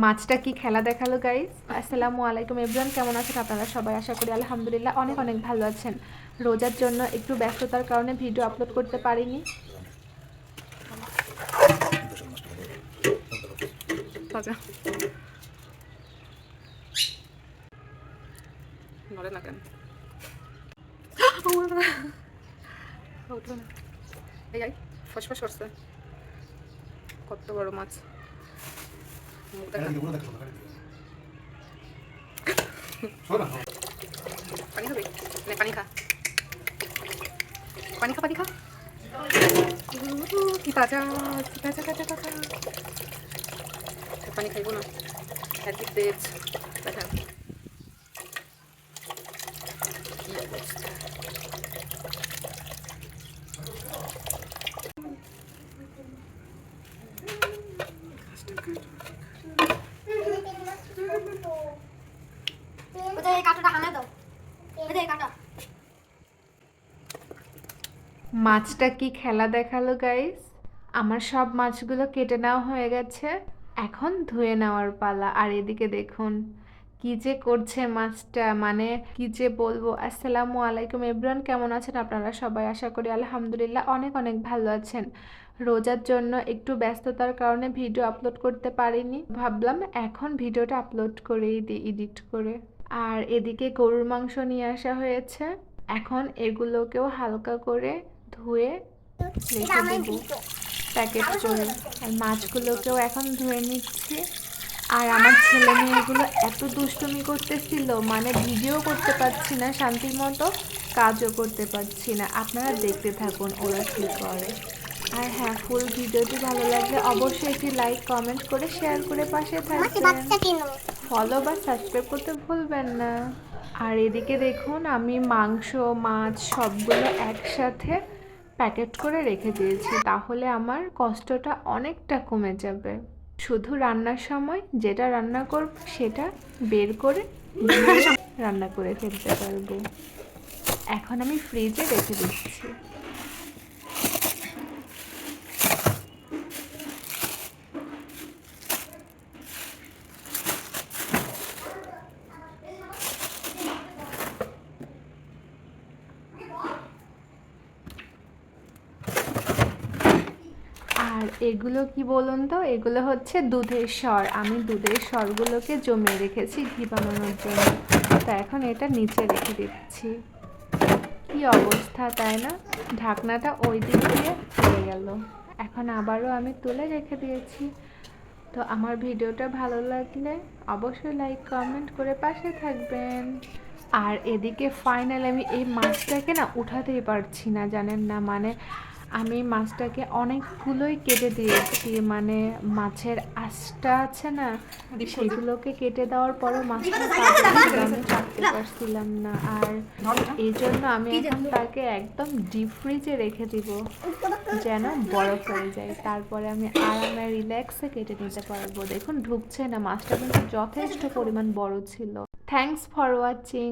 মাছটা কি খেলা দেখাল গাইস আসসালামু আলাইকুম এভরিওয়ান কেমন আছেন আপনারা সবাই? আশা করি আলহামদুলিল্লাহ অনেক অনেক ভালো আছেন। রোজার জন্য একটু ব্যস্ততার কারণে ভিডিও আপলোড করতে পারিনি। কত বড় মাছ। পানি খাবি নে পানি খা পানি খা পানি খা উহ, কি তাজা কি তাজা তাজা তাজা পানি খাইব না একদিক তেজ দেখেন কি অবস্থা এই দাও। এই মাছটা কি খেলা দেখাল গাইস আমার সব মাছগুলো কেটে নেওয়া হয়ে গেছে। এখন ধুয়ে নেওয়ার পালা। আর এদিকে দেখুন, কি যে করছে মাছটা। মানে কি যে বলব। আসসালামু আলাইকুম, এভরিওয়ান। কেমন আছেন আপনারা সবাই? আশা করি আলহামদুলিল্লাহ অনেক অনেক ভালো আছেন। রোজার জন্য একটু ব্যস্ততার কারণে ভিডিও আপলোড করতে পারিনি। ভাবলাম এখন ভিডিওটা আপলোড করেই দিই এডিট করে। আর এদিকে গরুর মাংস নিয়ে আসা হয়েছে। এখন এগুলোকেও হালকা করে ধুয়ে রেখে দেবো। প্যাকেট করে। আর মাছগুলোকেও এখন ধুয়ে নিচ্ছি। আর আমার ছেলে মেয়েগুলো এত দুষ্টুমি করতেছিল মানে ভিডিও করতে পারছি না শান্তির মতো কাজও করতে পারছি না। আপনারা দেখতে থাকুন ওরা কী করে। আর হ্যাঁ ফুল ভিডিওটি ভালো লাগলে অবশ্যই একটি লাইক কমেন্ট করে শেয়ার করে পাশে থাকবেন। ফলো বা সাবস্ক্রাইব করতে ভুলবেন না। আর এদিকে দেখুন, আমি মাংস, মাছ সবগুলো একসাথে প্যাকেট করে রেখে দিয়েছি। তাহলে আমার কষ্টটা অনেকটা কমে যাবে। শুধু রান্নার সময় যেটা রান্না করব, সেটা বের করে রান্না করে ফেলতে পারব। এখন আমি ফ্রিজে রেখে দিচ্ছি। আর এগুলো কি বলুন তো? এগুলো হচ্ছে দুধের স্বর আমি দুধের স্বরগুলোকে জমিয়ে রেখেছি ঘি বানানোর জন্য। তো এখন এটা নিচে রেখে দিচ্ছি। কি অবস্থা, তাই না? ঢাকনাটা ওই দিক দিয়ে পড়ে গেল। এখন আবারও আমি তুলে রেখে দিয়েছি। তো আমার ভিডিওটা ভালো লাগলে অবশ্যই লাইক কমেন্ট করে পাশে থাকবেন। আর এদিকে ফাইনাল আমি এই মাছটাকে না উঠাতেই পারছি না, জানেন না মানে আমি মাছটাকে অনেকগুলোই কেটে দিয়েছি মানে মাছের আঁশটা আছে না সেগুলোকে কেটে দেওয়ার পরও মাছটা কাটতে আমি কাটতে পারছিলাম না আর এই জন্য আমি এখন তাকে একদম ডিপ ফ্রিজে রেখে দিব যেন বরফ হয়ে যায়। তারপরে আমি আরামে রিল্যাক্সে কেটে নিতে পারব। দেখুন ঢুকছে না। মাছটা কিন্তু যথেষ্ট পরিমাণ বড় ছিল। Thanks for watching